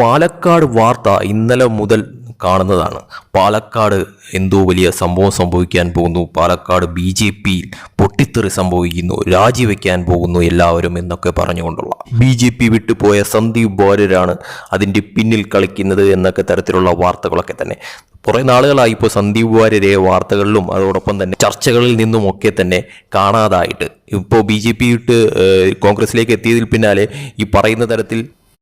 പാലക്കാട് വാർത്ത ഇന്നലെ മുതൽ കാണുന്നതാണ്. പാലക്കാട് എന്തോ വലിയ സംഭവം സംഭവിക്കാൻ പോകുന്നു. പാലക്കാട് ബി ജെ പിയിൽ പൊട്ടിത്തെറി സംഭവിക്കുന്നു. രാജിവെക്കാൻ പോകുന്നു എല്ലാവരും എന്നൊക്കെ പറഞ്ഞുകൊണ്ടുള്ള. ബി ജെ പി വിട്ടുപോയ സന്ദീപ് ബോരരാണ് അതിന്റെ പിന്നിൽ കളിക്കുന്നത് എന്നൊക്കെ തരത്തിലുള്ള വാർത്തകളൊക്കെ തന്നെ. കുറേ നാളുകളായി ഇപ്പോൾ സന്ദീപ് വാര്യരെ വാർത്തകളിലും അതോടൊപ്പം തന്നെ ചർച്ചകളിൽ നിന്നും ഒക്കെ തന്നെ കാണാതായിട്ട്. ഇപ്പോൾ ബി ജെ പി കോൺഗ്രസ്സിലേക്ക് കോൺഗ്രസിലേക്ക് എത്തിയതിൽ പിന്നാലെ ഈ പറയുന്ന തരത്തിൽ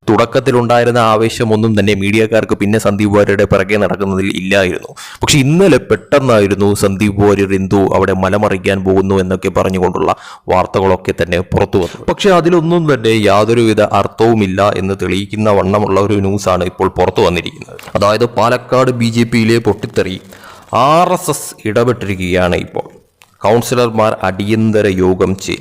തുടക്കത്തിലുണ്ടായിരുന്ന ആവേശമൊന്നും തന്നെ മീഡിയക്കാർക്ക് പിന്നെ സന്ദീപ് വാര്യരുടെ പിറകെ നടക്കുന്നതിൽ ഇല്ലായിരുന്നു. പക്ഷെ ഇന്നലെ പെട്ടെന്നായിരുന്നു സന്ദീപ് വാര്യർ എന്തോ അവിടെ മലമറിക്കാൻ പോകുന്നു എന്നൊക്കെ പറഞ്ഞുകൊണ്ടുള്ള വാർത്തകളൊക്കെ തന്നെ പുറത്തു വന്നു. പക്ഷെ അതിലൊന്നും തന്നെ യാതൊരുവിധ അർത്ഥവുമില്ല എന്ന് തെളിയിക്കുന്ന വണ്ണമുള്ള ഒരു ന്യൂസാണ് ഇപ്പോൾ പുറത്തു വന്നിരിക്കുന്നത്. അതായത് പാലക്കാട് ബി ജെ പിയിലെ പൊട്ടിത്തെറി ആർ എസ് എസ് ഇടപെട്ടിരിക്കുകയാണ് ഇപ്പോൾ. കൗൺസിലർമാർ അടിയന്തര യോഗം ചേരും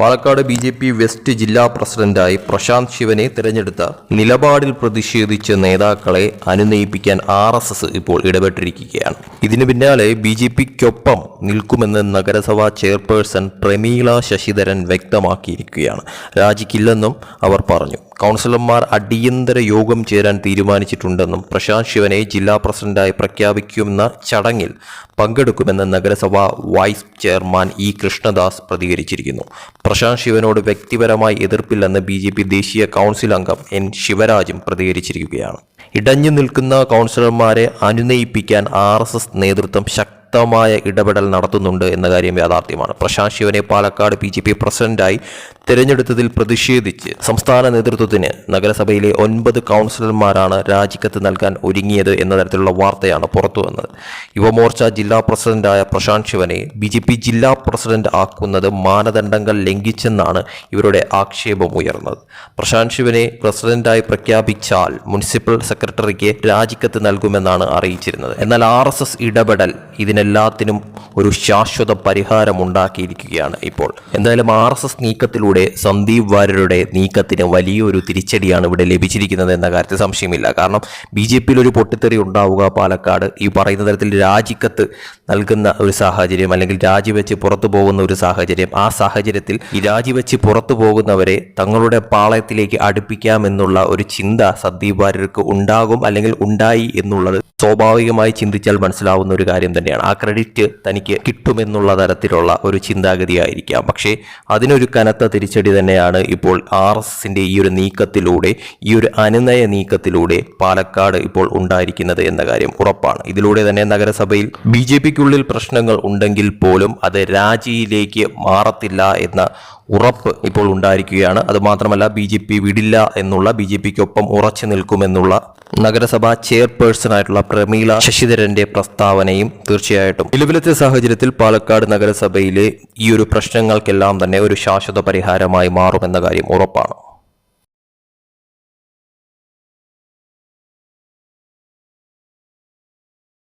Palakkad B J P west ജില്ലാ പ്രസിഡന്റായി പ്രശാന്ത് ശിവനെ തിരഞ്ഞെടുത്ത നിലപാടിൽ പ്രതിഷേധിച്ച നേതാക്കളെ അനുനയിപ്പിക്കാൻ ആർ എസ് എസ് ഇപ്പോൾ ഇടപെട്ടിരിക്കുകയാണ്. ഇതിനു പിന്നാലെ ബി ജെ പിക്കൊപ്പം നിൽക്കുമെന്ന് നഗരസഭാ ചെയർപേഴ്സൺ പ്രമീള ശശിധരൻ വ്യക്തമാക്കിയിരിക്കുകയാണ്. രാജിക്കില്ലെന്നും അവർ പറഞ്ഞു. കൗൺസിലർമാർ അടിയന്തര യോഗം ചേരാൻ തീരുമാനിച്ചിട്ടുണ്ടെന്നും പ്രശാന്ത് ശിവനെ ജില്ലാ പ്രസിഡന്റായി പ്രഖ്യാപിക്കുന്ന ചടങ്ങിൽ പങ്കെടുക്കുമെന്ന് നഗരസഭാ വൈസ് ചെയർമാൻ ഇ കൃഷ്ണദാസ് പ്രതികരിച്ചിരിക്കുന്നു. പ്രശാന്ത് ശിവനോട് വ്യക്തിപരമായി എതിർപ്പില്ലെന്ന് ബി ജെ പി ദേശീയ കൗൺസിൽ അംഗം എൻ ശിവരാജും പ്രതികരിച്ചിരിക്കുകയാണ്. ഇടഞ്ഞു നിൽക്കുന്ന കൗൺസിലർമാരെ അനുനയിപ്പിക്കാൻ ആർ നേതൃത്വം ശക്തമായ ഇടപെടൽ നടത്തുന്നുണ്ട് എന്ന കാര്യം യാഥാർത്ഥ്യമാണ്. പ്രശാന്ത് ശിവനെ പാലക്കാട് ബി ജെ പി പ്രസിഡന്റായി തിരഞ്ഞെടുത്തതിൽ പ്രതിഷേധിച്ച് സംസ്ഥാന നേതൃത്വത്തിന് നഗരസഭയിലെ ഒൻപത് കൗൺസിലർമാരാണ് രാജിക്കത്ത് നൽകാൻ ഒരുങ്ങിയത് എന്ന തരത്തിലുള്ള വാർത്തയാണ് പുറത്തു വന്നത്. യുവമോർച്ച ജില്ലാ പ്രസിഡന്റായ പ്രശാന്ത് ശിവനെ ബി ജെ പി ജില്ലാ പ്രസിഡന്റ് ആക്കുന്നത് മാനദണ്ഡങ്ങൾ ലംഘിച്ചെന്നാണ് ഇവരുടെ ആക്ഷേപം ഉയർന്നത്. പ്രശാന്ത് ശിവനെ പ്രസിഡന്റായി പ്രഖ്യാപിച്ചാൽ മുനിസിപ്പൽ സെക്രട്ടറിക്ക് രാജിക്കത്ത് നൽകുമെന്നാണ് അറിയിച്ചിരുന്നത്. എന്നാൽ ആർ ഇടപെടൽ ഇതിനെല്ലാത്തിനും ഒരു ശാശ്വത പരിഹാരം ഉണ്ടാക്കിയിരിക്കുകയാണ് ഇപ്പോൾ. എന്തായാലും ആർ എസ് എസ് നീക്കത്തിലൂടെ സന്ദീപ് വാര്യരുടെ നീക്കത്തിന് വലിയൊരു തിരിച്ചടിയാണ് ഇവിടെ ലഭിച്ചിരിക്കുന്നത് എന്ന കാര്യത്തിൽ സംശയമില്ല. കാരണം ബി ജെ പിയിൽ ഒരു പൊട്ടിത്തെറി ഉണ്ടാവുക പാലക്കാട് ഈ പറയുന്ന തരത്തിൽ രാജിക്കത്ത് നൽകുന്ന ഒരു സാഹചര്യം അല്ലെങ്കിൽ രാജിവെച്ച് പുറത്തു പോകുന്ന ഒരു സാഹചര്യം ആ സാഹചര്യത്തിൽ ഈ രാജിവെച്ച് പുറത്തു പോകുന്നവരെ തങ്ങളുടെ പാളയത്തിലേക്ക് അടുപ്പിക്കാമെന്നുള്ള ഒരു ചിന്ത സന്ദീപ് വാര്യർക്ക് ഉണ്ടാകും അല്ലെങ്കിൽ ഉണ്ടായി എന്നുള്ളത് സ്വാഭാവികമായി ചിന്തിച്ചാൽ മനസ്സിലാവുന്ന ഒരു കാര്യം തന്നെയാണ്. ആ ക്രെഡിറ്റ് തനിക്ക് കിട്ടുമെന്നുള്ള തരത്തിലുള്ള ഒരു ചിന്താഗതിയായിരിക്കാം. പക്ഷേ അതിനൊരു കനത്ത തിരിച്ചടി തന്നെയാണ് ഇപ്പോൾ ആർ എസ് ഈ ഒരു നീക്കത്തിലൂടെ ഈ ഒരു അനുനയ നീക്കത്തിലൂടെ പാലക്കാട് ഇപ്പോൾ ഉണ്ടായിരിക്കുന്നത് എന്ന കാര്യം ഉറപ്പാണ്. ഇതിലൂടെ തന്നെ നഗരസഭയിൽ ബി ജെ പിക്കുള്ളിൽ പ്രശ്നങ്ങൾ ഉണ്ടെങ്കിൽ പോലും അത് രാജിയിലേക്ക് മാറത്തില്ല എന്ന ഉറപ്പ് ഇപ്പോൾ ഉണ്ടായിരിക്കുകയാണ്. അതുമാത്രമല്ല ബി ജെ പി വിടില്ല എന്നുള്ള ബി ജെ പിക്കൊപ്പം ഉറച്ചു നിൽക്കുമെന്നുള്ള നഗരസഭാ ചെയർപേഴ്സണായിട്ടുള്ള പ്രമീള ശശിധരന്റെ പ്രസ്താവനയും തീർച്ചയായിട്ടും. നിലവിലത്തെ സാഹചര്യത്തിൽ പാലക്കാട് നഗരസഭയിലെ ഈ ഒരു പ്രശ്നങ്ങൾക്കെല്ലാം തന്നെ ഒരു ശാശ്വത പരിഹാരമായി മാറുമെന്ന കാര്യം ഉറപ്പാണ്.